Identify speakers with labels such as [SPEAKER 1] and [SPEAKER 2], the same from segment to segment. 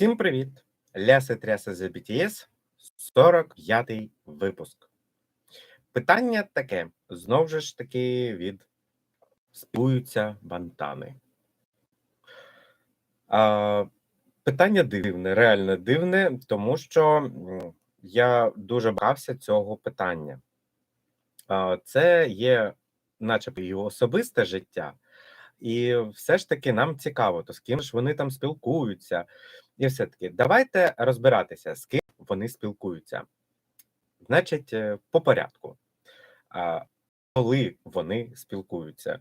[SPEAKER 1] Всім привіт! Ляси тряси за BTS, 45-й випуск. Питання таке: знову ж таки від спілкуються бантани. А, питання дивне, реально дивне, тому що я дуже брався цього питання. А, це є, начебто, його особисте життя, і все ж таки нам цікаво, то з ким ж вони там спілкуються. І все таки, давайте розбиратися, з ким вони спілкуються. Значить, е, по порядку. А, коли вони спілкуються?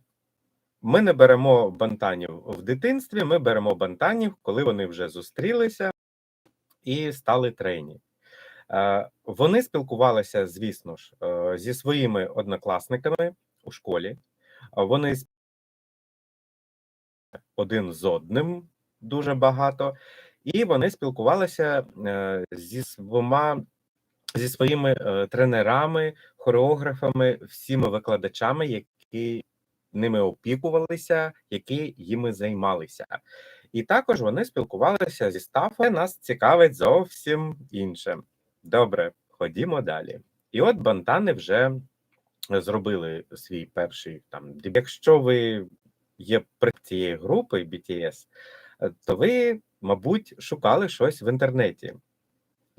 [SPEAKER 1] Ми не беремо бантанів в дитинстві, ми беремо бантанів, коли вони вже зустрілися і стали трені. Е, Вони спілкувалися, звісно ж, е, зі своїми однокласниками у школі. Вони один з одним дуже багато, і вони спілкувалися е, зі двома зі своїми е, тренерами, хореографами, всіми викладачами, які ними опікувалися, які їми займалися. І також вони спілкувалися зі стафом. Нас цікавить зовсім інше. Добре, ходімо далі. І от бантани вже зробили свій перший там. Якщо ви є при цієї групи BTS, е, то ви, мабуть, шукали щось в інтернеті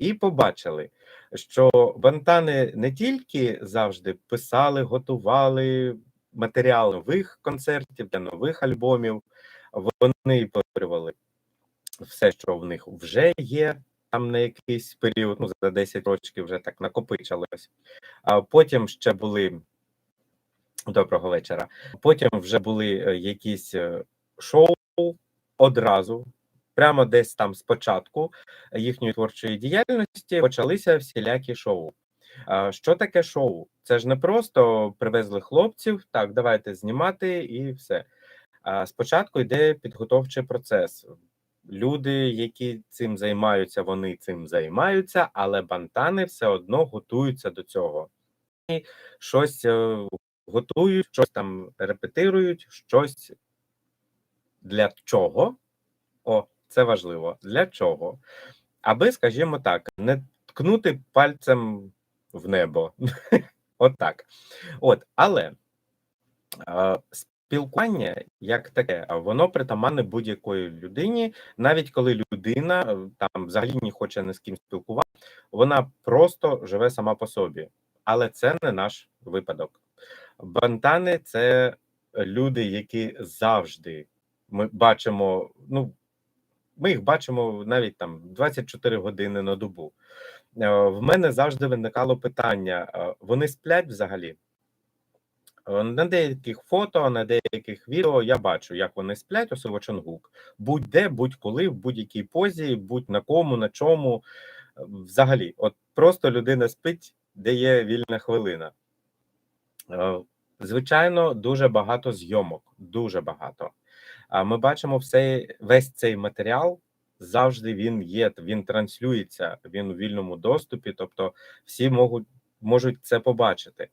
[SPEAKER 1] і побачили, що бантани не тільки завжди писали, готували матеріал нових концертів для нових альбомів, вони повторювали все, що в них вже є. Там на якийсь період, ну за 10 років вже так накопичилось. А потім ще були доброго вечора. Потім вже були е, якісь е, шоу одразу, прямо десь там спочатку їхньої творчої діяльності почалися всілякі шоу. Що таке шоу? Це ж не просто привезли хлопців, так, давайте знімати і все. Спочатку йде підготовчий процес. Люди, які цим займаються, вони цим займаються, але бантани все одно готуються до цього. Щось е, готують, щось там репетирують, щось для чого? О, це важливо. Для чого? Аби, скажімо так, не ткнути пальцем в небо. От так. От, але спілкування як таке, воно притаманне будь-якої людині, навіть коли людина е, там взагалі не хоче ні з ким спілкувати, вона просто живе сама по собі. Але це не наш випадок. Бантани це люди, які завжди ми бачимо. Ну ми їх бачимо навіть там 24 години на добу. Е, В мене завжди виникало питання: е, вони сплять взагалі? Е, На деяких фото, на деяких відео я бачу, як вони сплять, особливо Чонгук. Будь-де, будь-коли, в будь-якій позі, будь на кому, на чому. Взагалі, от просто людина спить, де є вільна хвилина. Е, Звичайно, дуже багато зйомок, дуже багато. А ми бачимо все, весь цей матеріал завжди він є, він транслюється, він у вільному доступі, тобто всі можуть, можуть це побачити.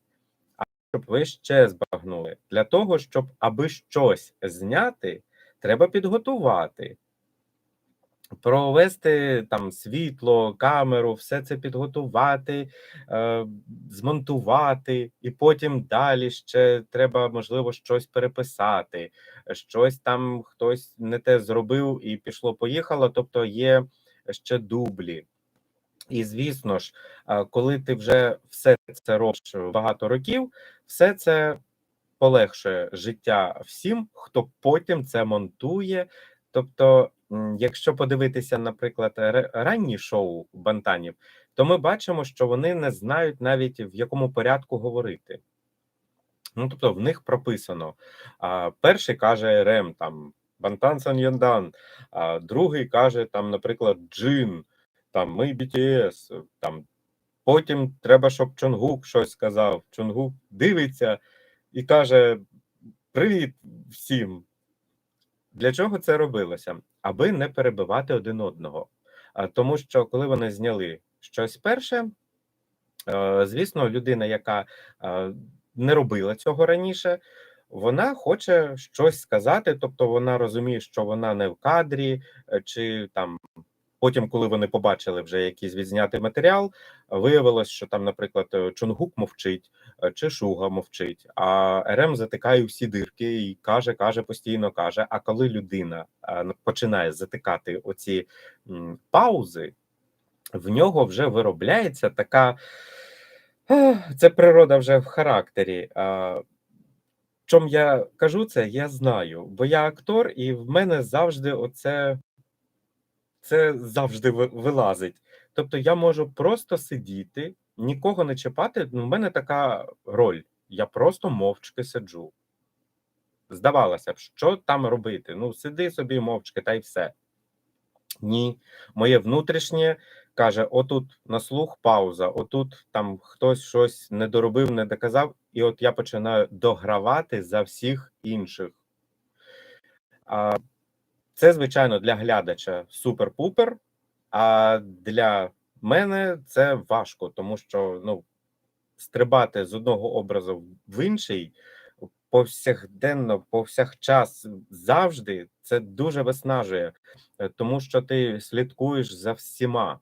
[SPEAKER 1] А щоб ви ще збагнули, для того, щоб аби щось зняти, треба підготувати, провести там світло, камеру, все це підготувати, е, змонтувати, і потім далі ще треба, можливо, щось переписати, щось там хтось не те зробив і пішло-поїхало. Тобто є ще дублі. І звісно ж, е, коли ти вже все це робиш багато років, все це полегшує життя всім, хто потім це монтує. Тобто, якщо подивитися, наприклад, ранні шоу бантанів, то ми бачимо, що вони не знають навіть в якому порядку говорити. Ну, тобто, в них прописано: а, перший каже Рем, там Бантан Саньяндан, а другий каже, там, наприклад, Джин, там ми BTS, там потім треба, щоб Чонгук щось сказав. Чонгук дивиться і каже: Привіт всім! Для чого це робилося? Аби не перебивати один одного. Тому що коли вони зняли щось перше, е, звісно, людина, яка е, не робила цього раніше, вона хоче щось сказати, тобто вона розуміє, що вона не в кадрі, е, чи там Потім, коли вони побачили вже якийсь відзнятий матеріал, виявилось, що там, наприклад, е, Чонгук мовчить е, чи Шуга мовчить, а РМ затикає всі дирки і каже, каже, постійно каже. А коли людина е, починає затикати оці паузи, в нього вже виробляється така. Це природа вже в характері. Чом я кажу це, я знаю, бо я актор, і в мене завжди оце це завжди вилазить. Тобто я можу просто сидіти, нікого не чіпати. Ну, в мене така роль. Я просто мовчки сиджу. Здавалося б, що там робити? Ну, сиди собі мовчки, та й все. Ні, моє внутрішнє каже: отут на слух пауза, отут там хтось щось не доробив, не доказав, і от я починаю догравати за всіх інших. А, це, звичайно, для глядача супер-пупер, а для мене це важко, тому що ну, стрибати з одного образу в інший повсякденно, повсякчас, завжди це дуже виснажує, е, тому що ти слідкуєш за всіма.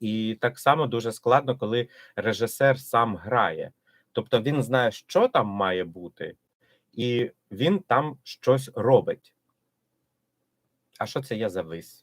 [SPEAKER 1] І так само дуже складно, коли режисер сам грає. Тобто він знає, що там має бути, і він там щось робить. А що це я завис?